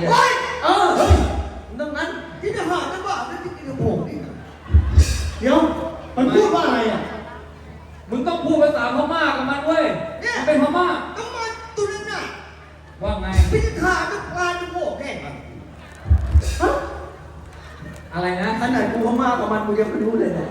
เลยเฮ้ยเออเฮ้ยดังนั้นที่จะหาจังหวะนั่นที่กินกับผมนี่นะเดี๋ยว มันพูดว่าอะไรอะ มึงต้องพูดภาษาพม่ากับมันเว้ยมันเป็นพม่า ต้องมาตัวนั้นน่ะว่าไง พี่จะขากับปลาจะโบกแน่ครับฮะอะไรนะ ขนาดกูเขามากกับมันกูยังไม่รู้เลยเนี่ย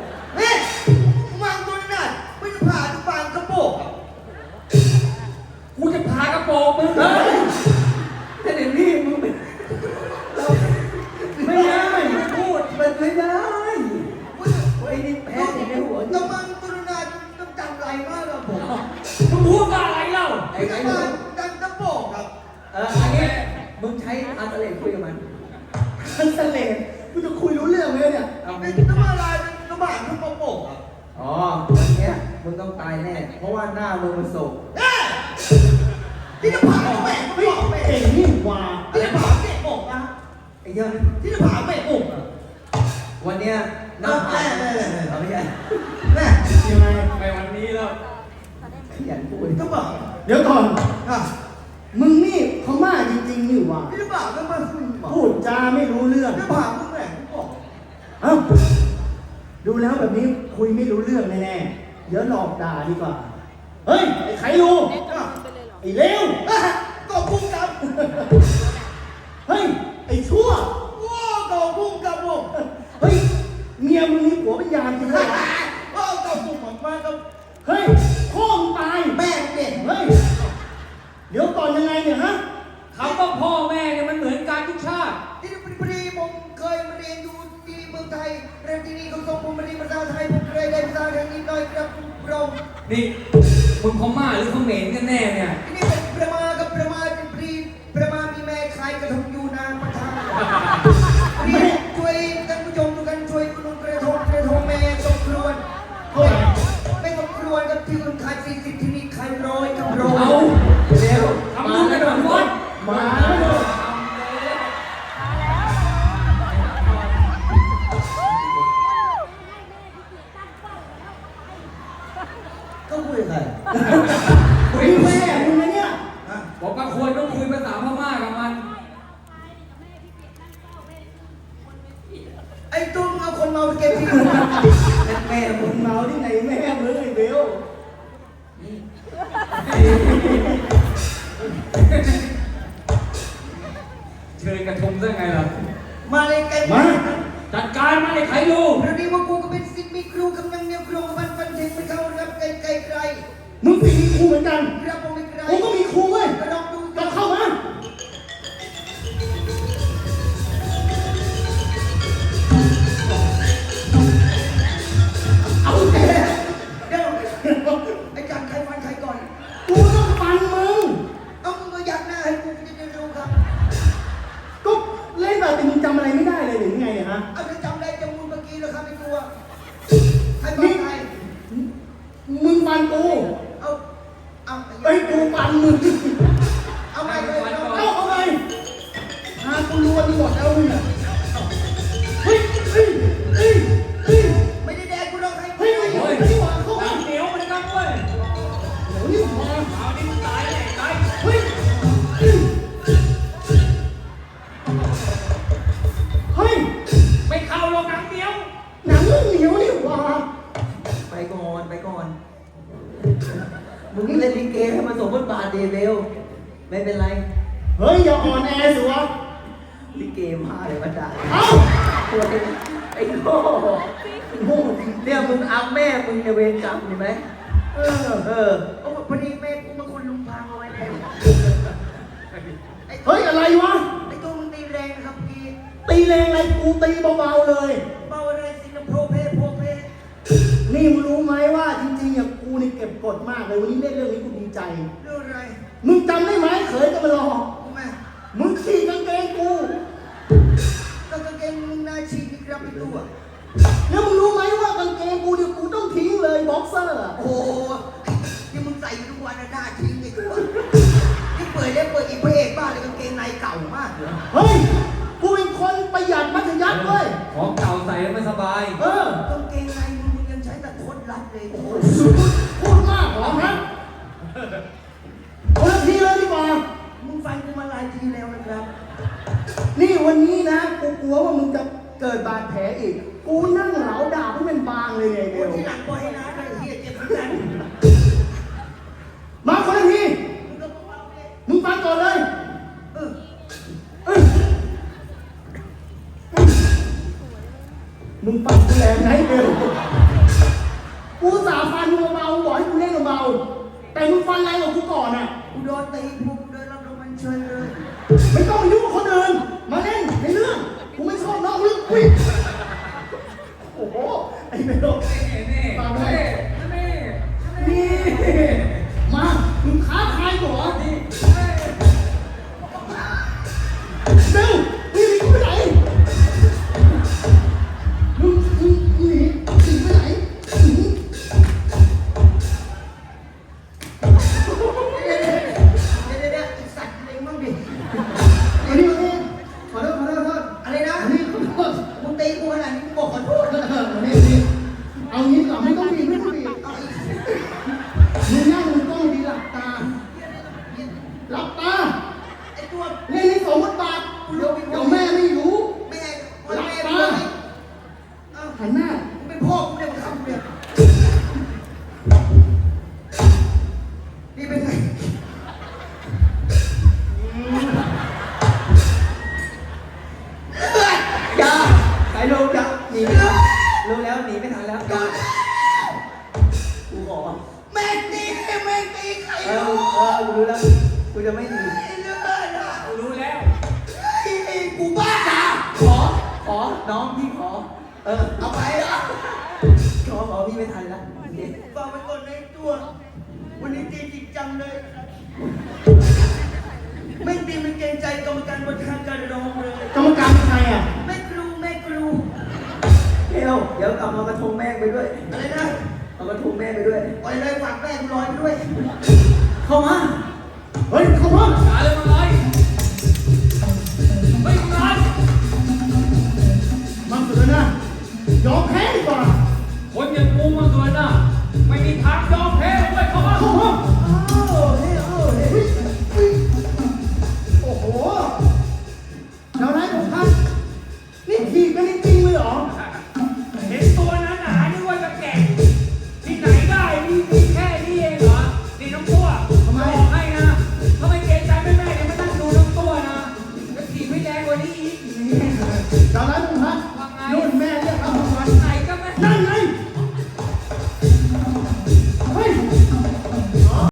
มึงใช้อันตะเลคุยกับมัน ทันเสลดกูจะคุยรู้เรื่องไหมเนี่ยเอาไอ้ต้องมาลายกระบะกระโปงครับอ๋อวันเนี้ยมึงต้องตายแน่ เพราะว่าหน้ามึงมันโศกเฮ้ยที่จะพาแม่ก็เฮ้ยบอกแม่เก่งนี่หว่าที่จะพาแม่บอกนะไอ้เหี้ยที่จะพาแม่บอกอะวันเนี้ยหน้าผากเอาไม่ใช่แม่ยังไงไปวันนี้แล้วขยันพูดก็บอกเดี๋ยวก่อนอะมึงนี่พม่าจริง ๆนี่หว่าที่จะพาก็มาคุยบอกพูดจาไม่รู้เรื่องที่จะพาก็แม่ก็บอกเอ้าดูแล้วแบบนี้คุยไม่รู้เรื่องแน่ๆเดี๋ยวหลอกด่าดีกว่า เฮ้ย ไอ้ไขรูอะไอ้เลวอะก็พุ่งกับเฮ้ย ไอ้ชั่ว ว้าวก็พุ่งกับผมเฮ้ย เมียมึงมีผัวเป็นยามจริงเหรอว้าวก็พุ่งออกมากับ เฮ้ย คำว่าพ่อแม่เนี่ยมันเหมือนการทุกชาติ ที่ปรีปรีผมเคยมาเรียนอยู่ที่เมืองไทยเรียนที่นี่เขาส่งผมมาเรียนภาษาไทยผมเคยได้ภาษาทางนี้น้อยครับคุณครูนี่มึงพม่าหรือเขมรกันแน่เนี่ย ที่นี่เป็นประมากับประมาเป็นปรีประมามีแม่ขายกระทงอยู่ แม่มึงเมาที่ไหนแม่มึงไอ้เบลเชิญกระทงได้ไงล่ะ มาเลยไกลมา จัดการมันไอ้ไขรูพอดีว่ากูก็เป็นสิทธิ์มีครูกำลังเนียครูกับมันฟันเทงไปเข้ารับไกลไกลไกลมึงเป็นครูเหมือนกัน ร หน้าให้กูจะได้รู้ครับ ก็เล่นแบบแต่มึงจำอะไรไม่ได้เลยหรือไงเนี่ยฮะ เอาจะ ไม่เป็นไร เฮ้ย อย่าอ่อนแอสิวะ ลิเกมาเลยมาด่าเอ้าตัวเองไอ้โง่โง่จริงเนี่ยมึงอัมแม่มึงในเวรกรรมเห็นไหมเออ เออเอาพอดีแม่กูมาคนลุงพางเอาไว้แล้วไอ้เฮ้ย อะไรวะ ไอ้ตัวมึงตีแรงนะครับพี่ตีแรงอะไรกูตีเบาๆเลย เบาอะไรสินะโพเพโพเพนี่มึงรู้ไหมว่าจริงๆอะกูนี่เก็บกดมากเลยวันนี้เล่นเรื่องนี้กูดีใจ เรื่องอะไร มึงจำ พระเอกบ้านลยกางเกงในเก่ามากเลยเฮ้ย กูเป็นคนประหยัดมัธยัสถ์เว้ย ของเก่าใส่แล้วไม่สบาย เออ กางเกงในมึงยังใช้แต่โคตรรัดเลยพูดพูดมากเหรอฮะคนละทีเลยดีกว่า มึงฟักูมาหลายทีแล้วนะครับ นี่วันนี้นะ กูกลัวว่ามึงจะเกิดบาดแผลอีก กูนั่งเหลาด่าเพื่เป็นบางเลยไงเบล ที่หลังบ่นะ ตีผมเลยรับดางวัลเชยเลย ไม่ต้องมายุ่งคนอื่น มาเล่นในเรื่อง กูไม่ชอบนอกเรื่องกุ้ย ออรู้แล้วกูจะไม่ดีเลือดรู้แล้วไอ้กูบ้าน่ะขอ ขอ น้องพี่ขอ เออ เอาไปอะขอขอพี่ไม่ทันละฝางไปก่อนในตัว วันนี้ตีจริงจังเลย ไม่ตีมันเกรงใจกรรมการบนทางการรองเลย กรรมการเป็นใครอะ ไม่ครูไม่ครูเดี๋ยวเดี๋ยวเอามากระทงแม่ไปด้วย อะไรนะ เอากระทงแม่ไปด้วยอะไรเลยฝากแม่กูร้อนด้วย Romano. 想来就来